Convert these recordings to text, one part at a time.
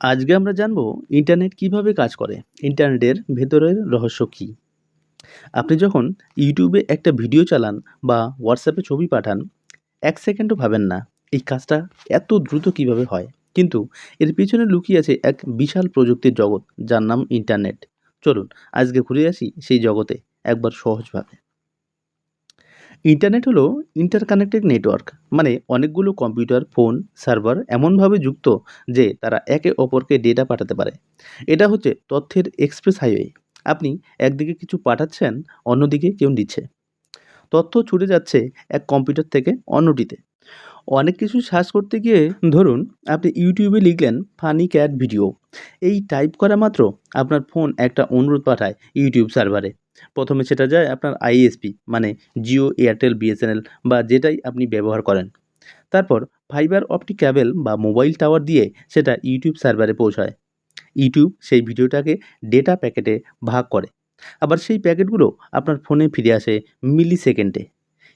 আজকে আমরা জানব ইন্টারনেট কীভাবে কাজ করে? ইন্টারনেটের ভেতরের রহস্য কী? আপনি যখন ইউটিউবে একটা ভিডিও চালান বা হোয়াটসঅ্যাপে ছবি পাঠান, এক সেকেন্ডও ভাবেন না এই কাজটা এত দ্রুত কীভাবে হয়। কিন্তু এর পিছনে লুকিয়ে আছে এক বিশাল প্রযুক্তির জগৎ, যার নাম ইন্টারনেট চলুন, আজকে ঘুরে আসি সেই জগতে, একবার সহজভাবে। ইন্টারনেট হলো ইন্টারকানেক্টেড নেটওয়ার্ক মানে অনেকগুলো কম্পিউটার ফোন সার্ভার এমনভাবে যুক্ত যে তারা একে অপরকে ডেটা পাঠাতে পারে। এটা হচ্ছে তথ্যের এক্সপ্রেস হাইওয়ে আপনি একদিকে কিছু পাঠাচ্ছেন, অন্যদিকে কেউ নিচ্ছে। তথ্য ছুটে যাচ্ছে এক কম্পিউটার থেকে অন্যটিতে। অনেক কিছু সার্চ করতে গিয়ে ধরুন আপনি ইউটিউবে লিখলেন ফানি ক্যাট ভিডিও। এই টাইপ করা মাত্র আপনার ফোন একটা অনুরোধ পাঠায় ইউটিউব সার্ভারে। প্রথমে সেটা যায় আপনার আইএসপি মানে জিও, এয়ারটেল, বিএসএনএল বা যেটাই আপনি ব্যবহার করেন। তারপর ফাইবার অপটিক ক্যাবেল বা মোবাইল টাওয়ার দিয়ে সেটা ইউটিউব সার্ভারে পৌঁছায়। ইউটিউব সেই ভিডিওটাকে ডেটা প্যাকেটে ভাগ করে। আবার সেই প্যাকেটগুলো আপনার ফোনে ফিরে আসে মিলি সেকেন্ডে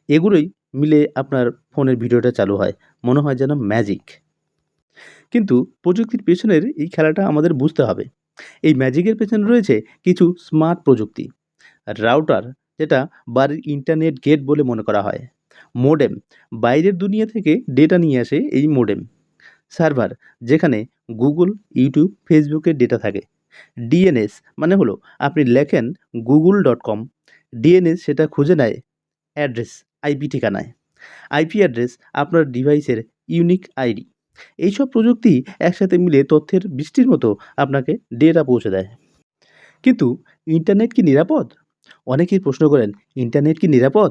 এগুলোই মিলে আপনার ফোনের ভিডিওটা চালু হয়। মনে হয় যেন ম্যাজিক কিন্তু প্রযুক্তির পেছনের এই খেলাটা আমাদের বুঝতে হবে। এই ম্যাজিকের পেছনে রয়েছে কিছু স্মার্ট প্রযুক্তি। রাউটার যেটা বাড়ির ইন্টারনেট গেট বলে মনে করা হয়। মোডেম বাইরের দুনিয়া থেকে ডেটা নিয়ে আসে এই মোডেম সার্ভার যেখানে গুগল ইউটিউব ফেসবুকের ডেটা থাকে। ডিএনএস মানে হলো আপনি লেখেন গুগল ডট কম ডিএনএস সেটা খুঁজে নেয়। অ্যাড্রেস আইপি ঠিকানায়। আইপি অ্যাড্রেস আপনার ডিভাইসের ইউনিক আইডি। এইসব প্রযুক্তি একসাথে মিলে তথ্যের বৃষ্টির মতো আপনাকে ডেটা পৌঁছে দেয়। কিন্তু ইন্টারনেট কি নিরাপদ? অনেকেই প্রশ্ন করেন, ইন্টারনেট কি নিরাপদ?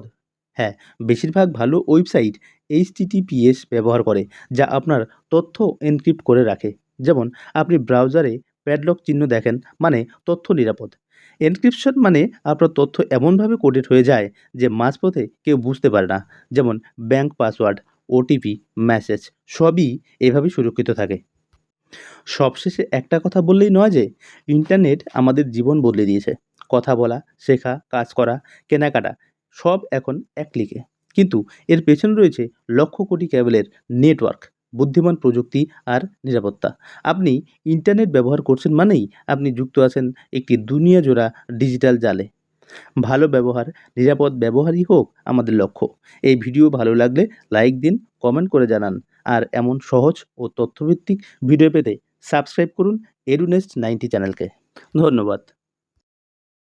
হ্যাঁ বেশিরভাগ ভালো ওয়েবসাইট এইচটিটিপিএস ব্যবহার করে, যা আপনার তথ্য এনক্রিপ্ট করে রাখে। যেমন, আপনি ব্রাউজারে প্যাডলক চিহ্ন দেখেন মানে তথ্য নিরাপদ। এনক্রিপশন মানে আপনার তথ্য এমনভাবে কোডেড হয়ে যায় যে মাঝপথে কেউ বুঝতে পারে না। যেমন ব্যাংক পাসওয়ার্ড ওটিপি মেসেজ সবই এভাবেই সুরক্ষিত থাকে। সবশেষে একটা কথা বললেই নয় যে ইন্টারনেট আমাদের জীবন বদলে দিয়েছে। কথা বলা, শেখা, কাজ করা, কেনাকাটা সব এখন এক ক্লিকে কিন্তু এর পেছনে রয়েছে লক্ষ কোটি ক্যাবেলের নেটওয়ার্ক বুদ্ধিমান প্রযুক্তি আর নিরাপত্তা। আপনি ইন্টারনেট ব্যবহার করছেন মানেই আপনি যুক্ত আছেন একটি দুনিয়া জোড়া ডিজিটাল জালে। ভালো ব্যবহার, নিরাপদ ব্যবহারই হোক আমাদের লক্ষ্য। এই ভিডিও ভালো লাগলে লাইক দিন, কমেন্ট করে জানান। আর এমন সহজ ও তথ্যভিত্তিক ভিডিও পেতে সাবস্ক্রাইব করুন এডুনেস্ট নাইনটি চ্যানেলকে। ধন্যবাদ।